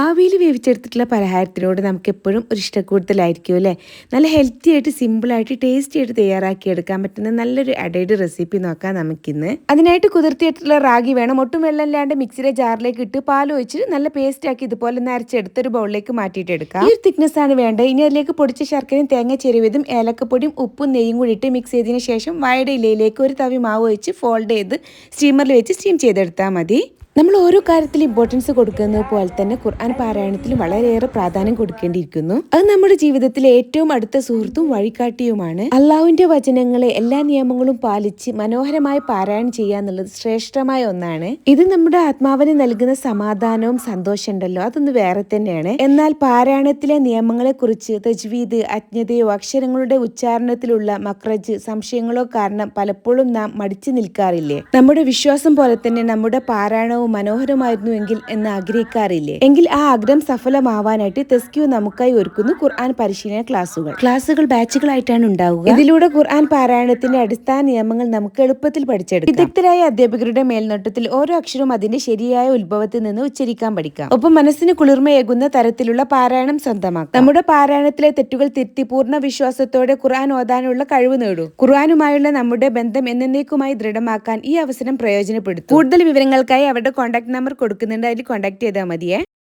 ആവിയിൽ വേവിച്ചെടുത്തിട്ടുള്ള പലഹാരത്തിനോട് നമുക്ക് എപ്പോഴും ഒരു ഇഷ്ടക്കൂടുതലായിരിക്കും അല്ലേ? നല്ല ഹെൽത്തി ആയിട്ട് സിമ്പിളായിട്ട് ടേസ്റ്റി ആയിട്ട് തയ്യാറാക്കി എടുക്കാൻ പറ്റുന്ന നല്ലൊരു അടയുടെ റെസിപ്പി നോക്കാം നമുക്കിന്ന്. അതിനായിട്ട് കുതിർത്തിയിട്ടുള്ള റാഗി വേണം. ഒട്ടും വെള്ളമില്ലാണ്ട് മിക്സിയുടെ ജാറിലേക്ക് ഇട്ട് പാൽ ഒഴിച്ച് നല്ല പേസ്റ്റ് ആക്കി ഇതുപോലെ ഒന്ന് അരച്ചെടുത്ത് ഒരു ബൗളിലേക്ക് മാറ്റിയിട്ട് എടുക്കാം. ഈ ഒരു തിക്നെസ് ആണ് വേണ്ടത്. ഇനി അതിലേക്ക് പൊടിച്ച ശർക്കരയും തേങ്ങ ചെരുവതും ഏലക്കപ്പൊടിയും ഉപ്പും നെയ്യും കൂടി ഇട്ട് മിക്സ് ചെയ്തതിന് ശേഷം വാഴയുടെ ഇലയിലേക്ക് ഒരു തവി മാവ് ഒഴിച്ച് ഫോൾഡ് ചെയ്ത് സ്റ്റീമറിൽ വെച്ച് സ്റ്റീം ചെയ്തെടുത്താൽ മതി. നമ്മൾ ഓരോ കാര്യത്തിൽ ഇമ്പോർട്ടൻസ് കൊടുക്കുന്നത് പോലെ തന്നെ ഖുർആൻ പാരായണത്തിലും വളരെയേറെ പ്രാധാന്യം കൊടുക്കേണ്ടിയിരിക്കുന്നു. അത് നമ്മുടെ ജീവിതത്തിലെ ഏറ്റവും അടുത്ത സുഹൃത്തും വഴികാട്ടിയുമാണ്. അള്ളാഹുവിന്റെ വചനങ്ങളെ എല്ലാ നിയമങ്ങളും പാലിച്ച് മനോഹരമായി പാരായണം ചെയ്യുക എന്നുള്ളത് ശ്രേഷ്ഠമായ ഒന്നാണ്. ഇത് നമ്മുടെ ആത്മാവിന് നൽകുന്ന സമാധാനവും സന്തോഷം ഉണ്ടല്ലോ. അതൊന്ന് വേറെ തന്നെയാണ്. എന്നാൽ പാരായണത്തിലെ നിയമങ്ങളെ കുറിച്ച് തജ്വീദ് അജ്ഞതയോ അക്ഷരങ്ങളുടെ ഉച്ചാരണത്തിലുള്ള മക്രജ് സംശയങ്ങളോ കാരണം പലപ്പോഴും നാം മടിച്ചു നിൽക്കാറില്ലേ? നമ്മുടെ വിശ്വാസം പോലെ തന്നെ നമ്മുടെ പാരായണവും മനോഹരമായിരുന്നുവെങ്കിൽ എന്ന് ആഗ്രഹിക്കാറില്ലേ? എങ്കിൽ ആ ആഗ്രഹം സഫലമാവാനായിട്ട് തെസ്ക്യൂ നമുക്കായി ഒരുക്കുന്നു ഖുർആൻ പരിശീലന ക്ലാസുകൾ. ക്ലാസുകൾ ബാച്ചുകളായിട്ടാണ് ഉണ്ടാവുക. ഇതിലൂടെ ഖുർആൻ പാരായണത്തിന്റെ അടിസ്ഥാന നിയമങ്ങൾ നമുക്ക് എളുപ്പത്തിൽ പഠിച്ചെടുക്കാം. വിദഗ്ധരായ അധ്യാപകരുടെ മേൽനോട്ടത്തിൽ ഓരോ അക്ഷരവും അതിന്റെ ശരിയായ ഉത്ഭവത്തിൽ നിന്ന് ഉച്ചരിക്കാൻ പഠിക്കാം. ഒപ്പം മനസ്സിന് കുളിർമയേകുന്ന തരത്തിലുള്ള പാരായണം സ്വന്തമാക്കാം. നമ്മുടെ പാരായണത്തിലെ തെറ്റുകൾ തിരുത്തി പൂർണ വിശ്വാസത്തോടെ ഖുർആൻ ഓതാനുള്ള കഴിവ് നേടൂ. ഖുർആനുമായുള്ള നമ്മുടെ ബന്ധം എന്നേക്കുമായി ദൃഢമാക്കാൻ ഈ അവസരം പ്രയോജനപ്പെടുത്തും. കൂടുതൽ വിവരങ്ങൾക്കായി അവരുടെ കോൺടാക്ട് നമ്പർ കൊടുക്കുന്നുണ്ട്. അതിൽ കോൺടാക്ട് ചെയ്താൽ മതിയേ.